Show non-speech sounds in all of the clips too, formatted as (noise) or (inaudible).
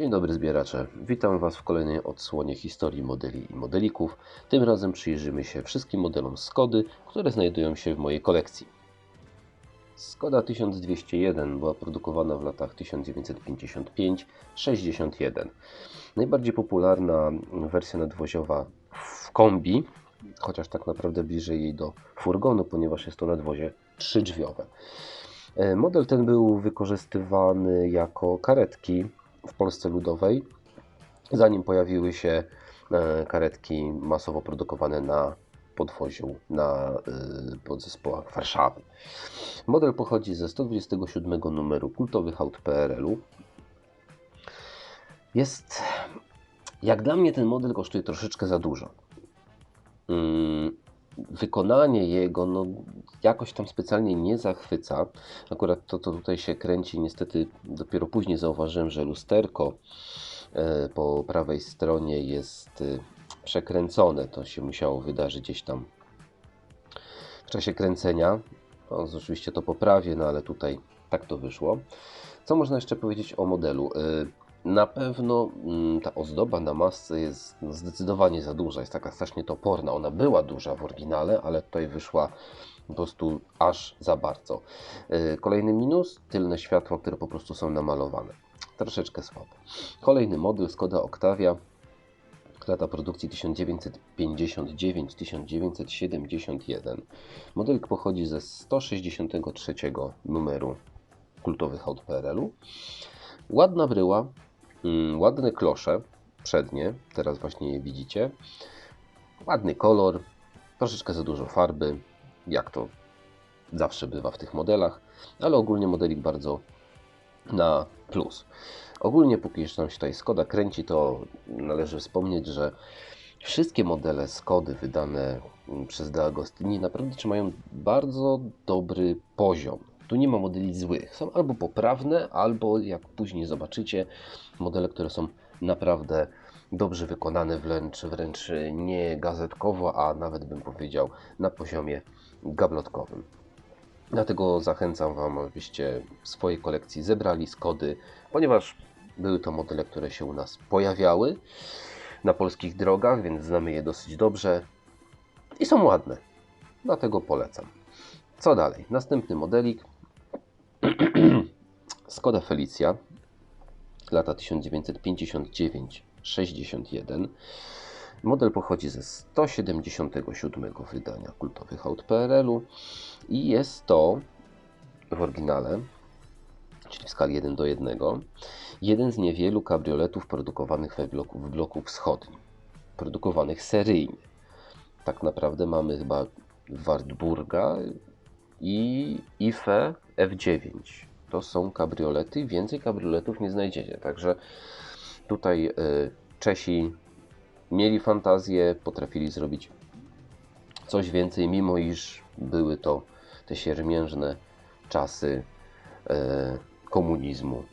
Dzień dobry zbieracze, witam Was w kolejnej odsłonie historii modeli i modelików. Tym razem przyjrzymy się wszystkim modelom Skody, które znajdują się w mojej kolekcji. Skoda 1201 była produkowana w latach 1955-61. Najbardziej popularna wersja nadwoziowa w kombi, chociaż tak naprawdę bliżej jej do furgonu, ponieważ jest to nadwozie trzydrzwiowe. E, Model ten był wykorzystywany jako karetki w Polsce Ludowej, zanim pojawiły się e, karetki masowo produkowane na podwoziu na y, podzespołach Warszawy. Model pochodzi ze 127 numeru kultowych aut PRL-u. Jest, jak dla mnie ten model kosztuje troszeczkę za dużo. Mm, wykonanie jego no, jakoś tam specjalnie nie zachwyca. Akurat to, co tutaj się kręci, niestety dopiero później zauważyłem, że lusterko e, po prawej stronie jest e, przekręcone. To się musiało wydarzyć gdzieś tam w czasie kręcenia. No, oczywiście to poprawię, no ale tutaj tak to wyszło. Co można jeszcze powiedzieć o modelu? E, na pewno mm, ta ozdoba na masce jest no, zdecydowanie za duża, jest taka strasznie toporna. Ona była duża w oryginale, ale tutaj wyszła po prostu aż za bardzo. Yy, Kolejny minus, tylne światła, które po prostu są namalowane. Troszeczkę słabe. Kolejny model Skoda Octavia, lata produkcji 1959-1971. Modelik pochodzi ze 163 numeru kultowych aut PRL-u. Ładna bryła, mm, ładne klosze przednie, teraz właśnie je widzicie. Ładny kolor, troszeczkę za dużo farby, jak to zawsze bywa w tych modelach, ale ogólnie modelik bardzo na plus. Ogólnie póki jeszcze nam się tutaj Skoda kręci, to należy wspomnieć, że wszystkie modele Skody wydane przez De Agostini naprawdę trzymają bardzo dobry poziom. Tu nie ma modeli złych. Są albo poprawne, albo jak później zobaczycie, modele, które są naprawdę dobrze wykonane, wręcz, wręcz nie gazetkowo, a nawet bym powiedział na poziomie gablotkowym. Dlatego zachęcam Wam, abyście w swojej kolekcji zebrali Skody, ponieważ były to modele, które się u nas pojawiały na polskich drogach, więc znamy je dosyć dobrze i są ładne. Dlatego polecam. Co dalej? Następny modelik (clears throat) Skoda Felicia lata 1959-61. Model pochodzi ze 177 wydania kultowych aut PRL-u i jest to w oryginale, czyli w skali 1 do 1, jeden z niewielu kabrioletów produkowanych we bloku, w bloku wschodnim, produkowanych seryjnie. Tak naprawdę mamy chyba Wartburga i IFE F9. To są kabriolety, więcej kabrioletów nie znajdziecie. Także tutaj y, Czesi mieli fantazję, potrafili zrobić coś więcej, mimo iż były to te siermiężne czasy e, komunizmu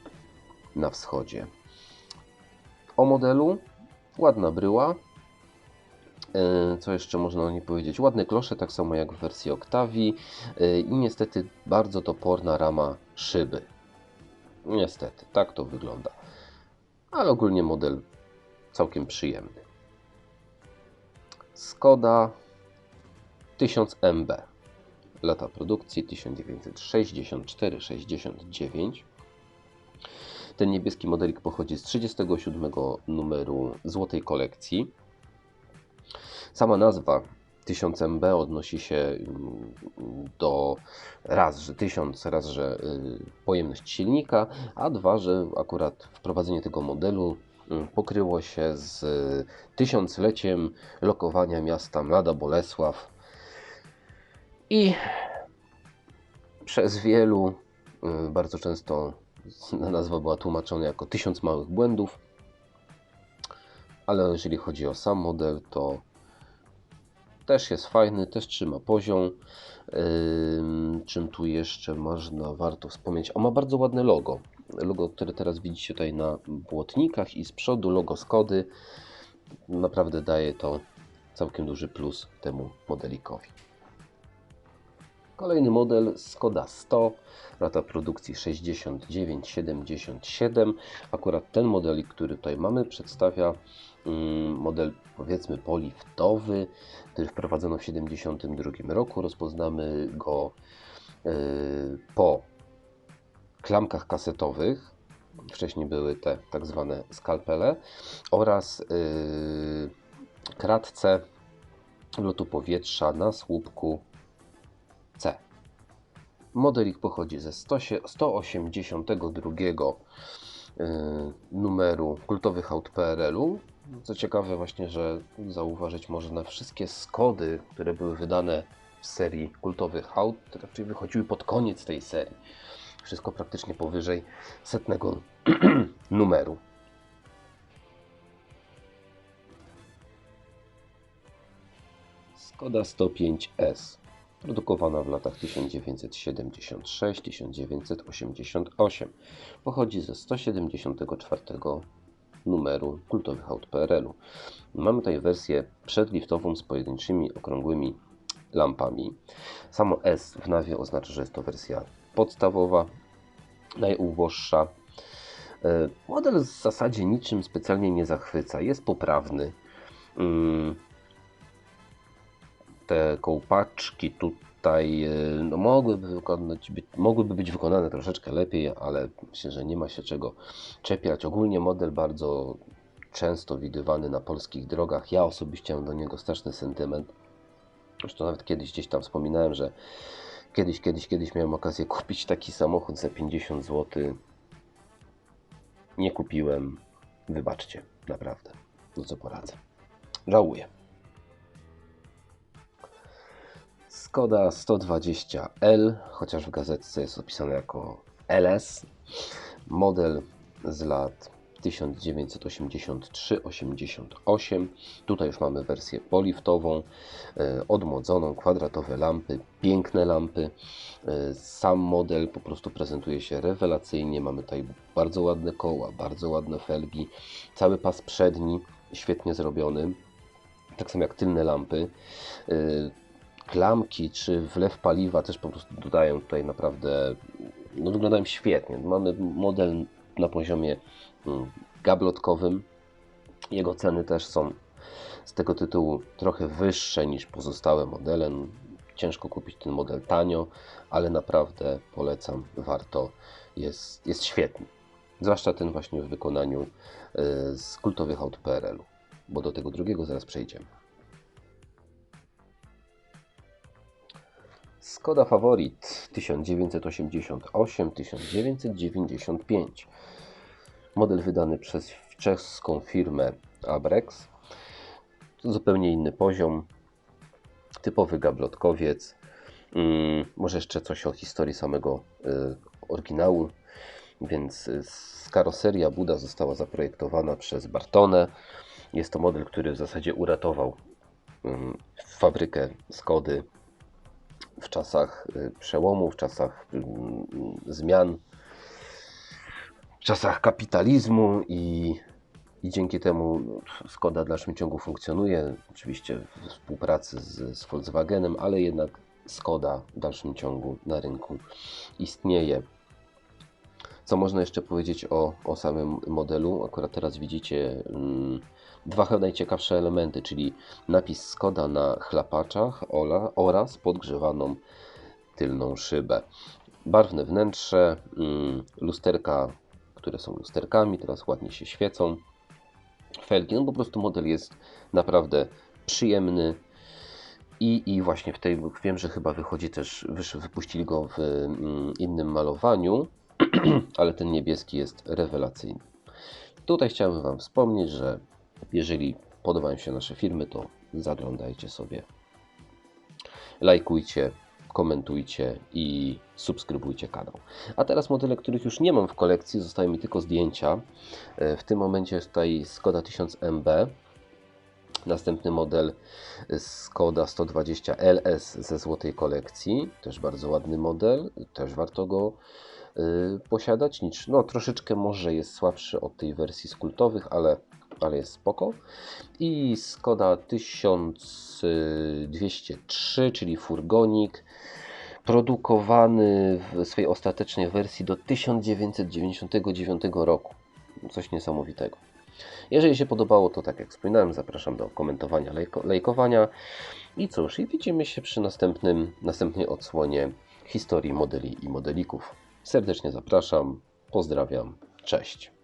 na wschodzie. O modelu ładna bryła. E, co jeszcze można o niej powiedzieć? Ładne klosze, tak samo jak w wersji Octavii e, i niestety bardzo toporna rama szyby. Niestety, tak to wygląda. Ale ogólnie model całkiem przyjemny. Skoda 1000 MB. Lata produkcji 1964-69. Ten niebieski modelik pochodzi z 37 numeru złotej kolekcji. Sama nazwa 1000 MB odnosi się mm, do raz, że 1000, raz, że y, pojemność silnika, a dwa, że akurat wprowadzenie tego modelu pokryło się z tysiącleciem lokowania miasta Mlada Bolesław i przez wielu y, bardzo często (laughs) nazwa była tłumaczona jako tysiąc małych błędów, ale jeżeli chodzi o sam model, to też jest fajny, też trzyma poziom. Ym, czym tu jeszcze można, warto wspomnieć? O, ma bardzo ładne logo. Logo, które teraz widzicie tutaj na błotnikach i z przodu logo Skody. Naprawdę daje to całkiem duży plus temu modelikowi. Kolejny model Skoda 100, lata produkcji 69-77. Akurat ten model, który tutaj mamy, przedstawia mm, model powiedzmy poliftowy, który wprowadzono w 1972 roku. Rozpoznamy go y, po klamkach kasetowych. Wcześniej były te tak zwane skalpele oraz yy, kratce lotu powietrza na słupku C. Modelik pochodzi ze 182 yy, numeru kultowych aut PRL-u. Co ciekawe właśnie, że zauważyć można wszystkie Skody, które były wydane w serii kultowych aut, raczej wychodziły pod koniec tej serii. Wszystko praktycznie powyżej setnego (clears throat) numeru. Skoda 105S, produkowana w latach 1976-1988. Pochodzi ze 174 numeru kultowych aut PRL-u. Mamy tutaj wersję przedliftową z pojedynczymi okrągłymi lampami. Samo S w nawie oznacza, że jest to wersja podstawowa, najuboższa. E, model w zasadzie niczym specjalnie nie zachwyca, jest poprawny. Mm, te kołpaczki tutaj e, no, mogłyby, wykonać, mogłyby być wykonane troszeczkę lepiej, ale myślę, że nie ma się czego czepiać. Ogólnie model bardzo często widywany na polskich drogach. Ja osobiście mam do niego straszny sentyment. Zresztą nawet kiedyś gdzieś tam wspominałem, że Kiedyś, kiedyś, kiedyś miałem okazję kupić taki samochód za 50 zł. Nie kupiłem. Wybaczcie, naprawdę. No co poradzę. Żałuję. Skoda 120L, chociaż w gazetce jest opisane jako LS. Model z lat 1983-88. Tutaj już mamy wersję poliftową, e, odmłodzoną, kwadratowe lampy, piękne lampy. E, sam model po prostu prezentuje się rewelacyjnie. Mamy tutaj bardzo ładne koła, bardzo ładne felgi, cały pas przedni świetnie zrobiony. Tak samo jak tylne lampy. E, klamki czy wlew paliwa też po prostu dodają tutaj naprawdę, no wyglądają świetnie. Mamy model na poziomie gablotkowym. Jego ceny też są z tego tytułu trochę wyższe niż pozostałe modele. Ciężko kupić ten model tanio, ale naprawdę polecam, warto, jest, jest świetny. Zwłaszcza ten właśnie w wykonaniu y, z kultowych aut PRL-u, bo do tego drugiego zaraz przejdziemy. Skoda Favorit 1988-1995. Model wydany przez czeską firmę Abrex. To zupełnie inny poziom. Typowy gablotkowiec. Hmm, może jeszcze coś o historii samego y, oryginału. Więc y, karoseria Buda została zaprojektowana przez Bartone. Jest to model, który w zasadzie uratował y, fabrykę Skody w czasach y, przełomu, w czasach y, zmian, w czasach kapitalizmu i, i dzięki temu Skoda w dalszym ciągu funkcjonuje. Oczywiście w współpracy z, z Volkswagenem, ale jednak Skoda w dalszym ciągu na rynku istnieje. Co można jeszcze powiedzieć o, o samym modelu? Akurat teraz widzicie. Mm, Dwa chyba najciekawsze elementy, czyli napis Skoda na chlapaczach oraz podgrzewaną tylną szybę. Barwne wnętrze, mm, lusterka, które są lusterkami, teraz ładnie się świecą. Felgi, no po prostu model jest naprawdę przyjemny. I, I właśnie w tej, wiem, że chyba wychodzi też, wypuścili go w mm, innym malowaniu, (clears throat) ale ten niebieski jest rewelacyjny. Tutaj chciałbym Wam wspomnieć, że jeżeli podobają się nasze filmy, to zaglądajcie sobie. Lajkujcie, komentujcie i subskrybujcie kanał. A teraz modele, których już nie mam w kolekcji, zostają mi tylko zdjęcia. E, w tym momencie jest tutaj Skoda 1000MB. Następny model Skoda 120 LS ze złotej kolekcji. Też bardzo ładny model, też warto go y, posiadać. No, troszeczkę może jest słabszy od tej wersji z kultowych, ale ale jest spoko. I Skoda 1203, czyli furgonik. produkowany w swojej ostatecznej wersji do 1999 roku. Coś niesamowitego. Jeżeli się podobało, to tak jak wspominałem, zapraszam do komentowania, lajko, lajkowania. I cóż, i widzimy się przy następnym, następnej odsłonie historii modeli i modelików. Serdecznie zapraszam, pozdrawiam, cześć.